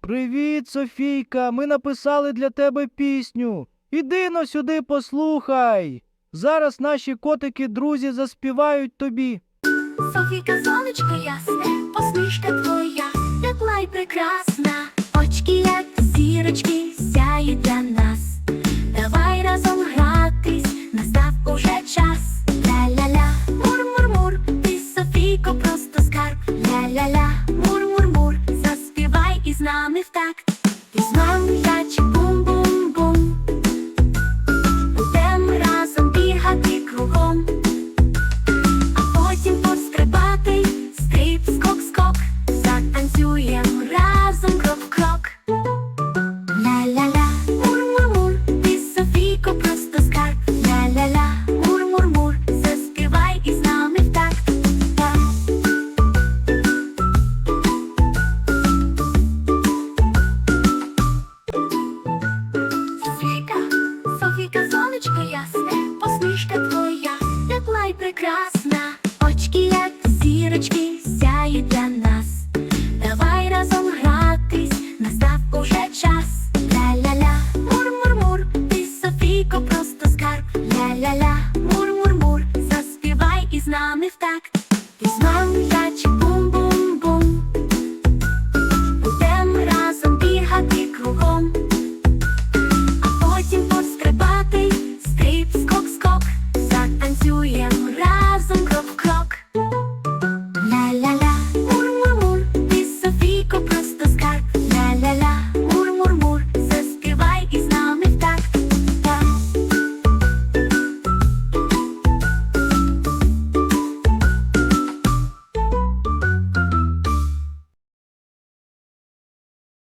Привіт, Софійка. Ми написали для тебе пісню. Іди но сюди послухай. Зараз наші котики друзі заспівають тобі. Софійка, сонечко ясне, посмішка твоя, тепла й прекрасна, очки, як зірочки, сяють для нас. Нами в такт. я м'яч, бум-бум-бум. Будем разом бігати кругом. А потім пострибати, стрип, скок, скок, затанцюємо разом крок в крок. прекрасна, очки, як зірочки, сяють для нас. Давай разом гратись, настав уже час. Ля-ля-ля, мур-мур-мур, ти Софійко, просто скарб. Ля-ля-ля, мур-мур-мур, заспівай із нами в такт. Із нами